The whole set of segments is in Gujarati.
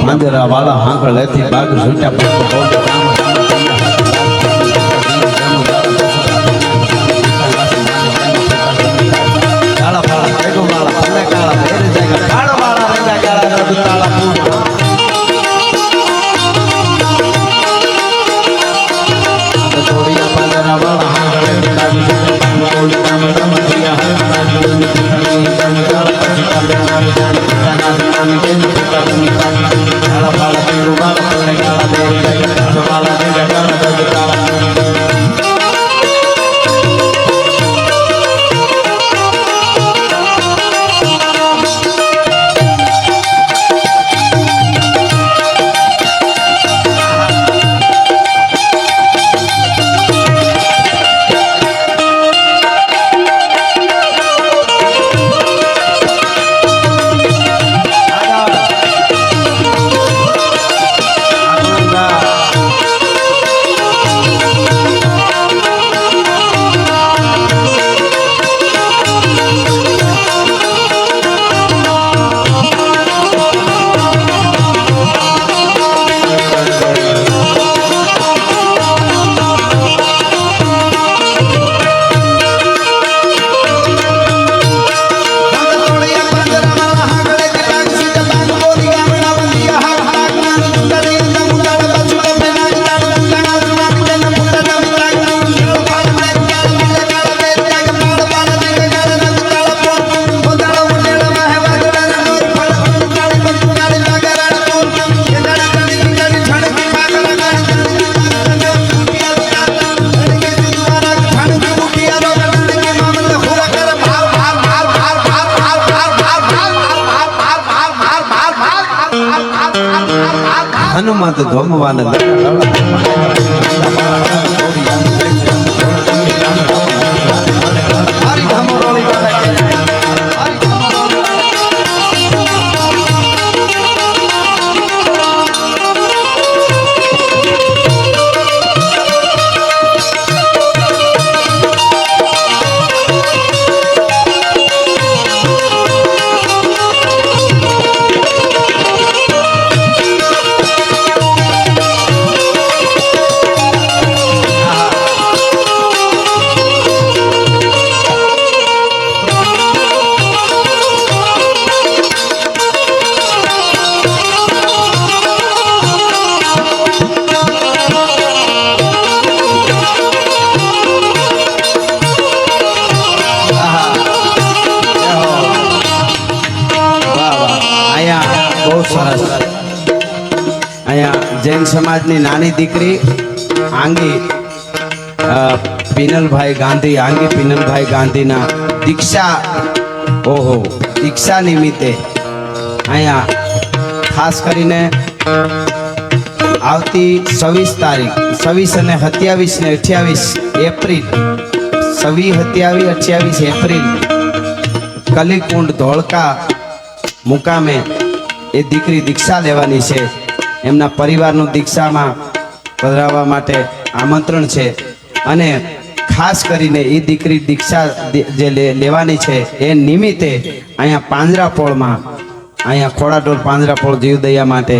પાંદરા વાળા હાંકળ લેતી બાગ ઝૂંટા હનુમંત ધોમવાન જૈન સમાજની નાની દીકરી આંગી પિનલભાઈ ગાંધી, આંગી પિનલભાઈ ગાંધીના દીક્ષા, ઓહો, દીક્ષા નિમિત્તે અહીંયા ખાસ કરીને આવતી છવ્વીસ તારીખ, છવ્વીસ અને સત્યાવીસ ને અઠ્યાવીસ એપ્રિલ છવ્વીસ સત્યાવીસ, અઠ્યાવીસ એપ્રિલ કલીકુંડ ધોળકા મુકામે એ દીકરી દીક્ષા લેવાની છે. એમના પરિવારનું દીક્ષામાં પધરાવવા માટે આમંત્રણ છે. અને ખાસ કરીને એ દીકરી દીક્ષા જે લેવાની છે, એ નિમિત્તે અહીંયા પાંજરાપોળમાં અહીંયા ખોડાટોલ પાંજરાપોળ જીવદયા માટે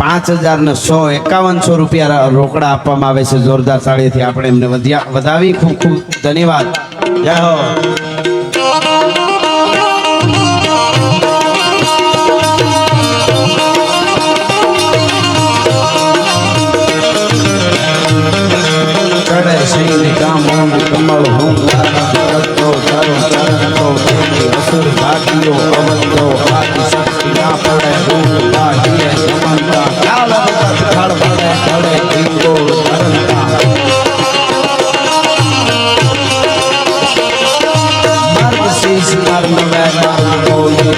પાંચ હજાર ને સો એકાવનસો રૂપિયા રોકડા આપવામાં આવે છે જોરદાર સાડીથી આપણે એમને વધ્યા, વધાવી ખૂબ ખૂબ ધન્યવાદ. જય હો.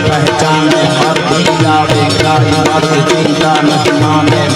पहचान मर्द जावे गाड़ी मर्द चिंता नहीं माने